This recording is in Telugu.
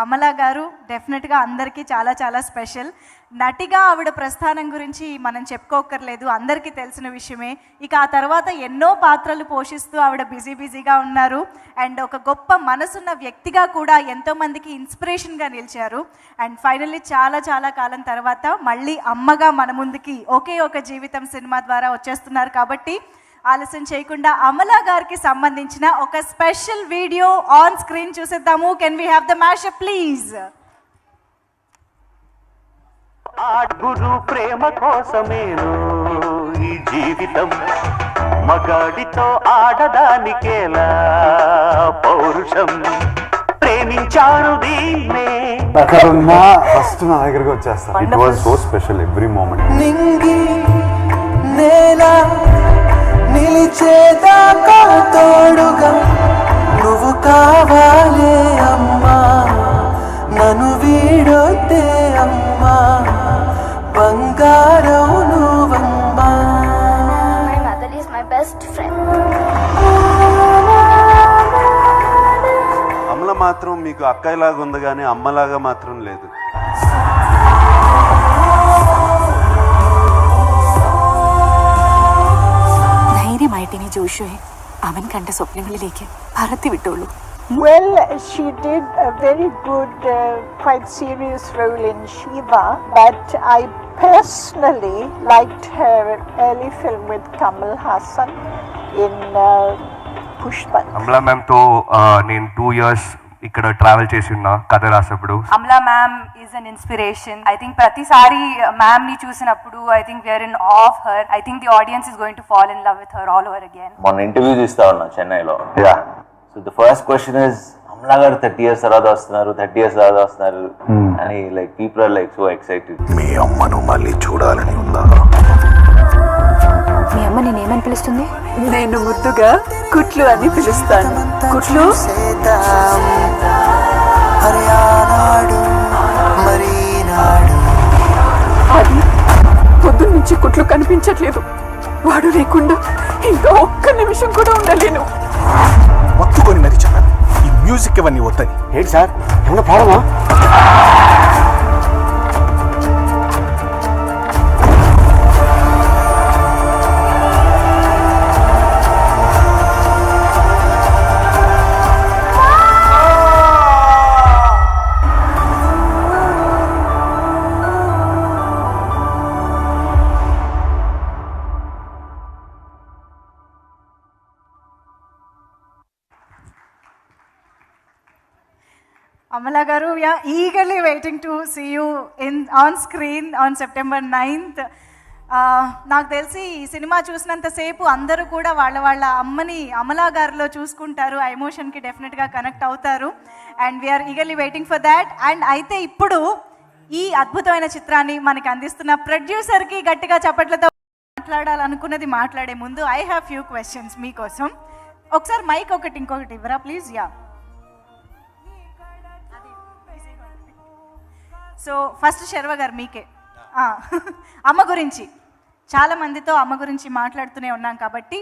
అమల గారు డెఫినెట్గా అందరికీ చాలా చాలా స్పెషల్. నటిగా ఆవిడ ప్రస్థానం గురించి మనం చెప్పుకోకర్లేదు అందరికీ తెలిసిన విషయమే. ఇక ఆ తర్వాత ఎన్నో పాత్రలు పోషిస్తూ ఆవిడ బిజీ బిజీగా ఉన్నారు. అండ్ ఒక గొప్ప మనసున్న వ్యక్తిగా కూడా ఎంతోమందికి ఇన్స్పిరేషన్గా నిలిచారు. అండ్ ఫైనల్లీ చాలా చాలా కాలం తర్వాత మళ్ళీ అమ్మగా మన ముందుకి ఒకే ఒక జీవితం సినిమా ద్వారా వచ్చేస్తున్నారు కాబట్టి ఆలస్యం చేయకుండా అమలా గారికి సంబంధించిన ఒక స్పెషల్ వీడియో ఆన్ స్క్రీన్ చూసేద్దాము. Can we have the mashup please ఆడుగురు ప్రేమ కోసమేను ఈ జీవితం. మగాడితో ఆడదానికేలా పౌరుషం. ప్రేమించాను దీన్నే. అక్కడ ఉన్నా ఫస్ట్ నా దగ్గరికి వచ్చేస్తా. It was so special every moment నింగి నేల నిలిచేదాకా తోడుగా నువ్వు కావాలే అమ్మా. నన్ను వీడొద్దే అమ్మా. బంగారం నువ్వమ్మా. My mother is my best friend. Amala మాత్రం మీకు అక్కలాగా ఉంది కానీ అమ్మలాగా మాత్రం లేదు. ജോഷുവെ അവൻ കണ്ട സ്വപ്നങ്ങളിലേക്ക് പറത്തി വിട്ടോളൂ Well, she did a very good, uh, quite serious role in Shiva, but I personally liked her early film with Kamal Hassan in uh, Pushpa. Amla ma'am, to uh, in two years ఇక్కడ ట్రావెల్ చేసి ఉన్నా కథ రాసేప్పుడు Amala ma'am is an inspiration I think ప్రతిసారి మ్యామ్ని చూసినప్పుడు I think we're in of her I think the audience is going to fall in love with her all over again మొన్న ఇంటర్వ్యూస్ ఇస్తా ఉన్నా చెన్నైలో. Yeah so the first question is Amala garu thirty years తర్వాత వస్తున్నారు థర్టీ ఇయర్స్ తర్వాత వస్తున్నారు. అని like people are like so excited మీ అమ్మను మళ్ళీ చూడాలని ఉందా? మీ అమ్మ నేనేమని పిలుస్తుంది? నేను ముద్దుగా కుట్లు అని పిలుస్తాను. కుట్లు? అది పొద్దు నుంచి కుట్లు కనిపించట్లేదు. వాడు లేకుండా ఇంకా ఒక్క నిమిషం కూడా ఉండలేను. పట్టుకొని మరి చెప్పాను ఈ మ్యూజిక్ ఇవన్నీ వద్దని. ఏంటి సార్? ఏమన్నా ప్రాబ్లమా? Amala garu yeah eagerly waiting to see you in on screen on September ninth నాకు తెలిసి ఈ సినిమా చూసినంతసేపు అందరూ కూడా వాళ్ళ వాళ్ళ అమ్మని అమలా గారిలో చూసుకుంటారు. ఆ ఎమోషన్కి డెఫినెట్గా కనెక్ట్ అవుతారు. And we're eagerly waiting for that and అయితే ఇప్పుడు ఈ అద్భుతమైన చిత్రాన్ని మనకి అందిస్తున్న ప్రొడ్యూసర్కి గట్టిగా చప్పట్లతో మాట్లాడాలనుకున్నది మాట్లాడే ముందు ఐ హ్యావ్ ఫ్యూ క్వశ్చన్స్ మీకోసం. ఒకసారి మైక్ ఒకటి ఇంకొకటి ఇవ్వరా? Please ya so first Sharva గారు మీకే. అమ్మ గురించి. చాలా మందితో అమ్మ గురించి మాట్లాడుతూనే ఉన్నాం కాబట్టి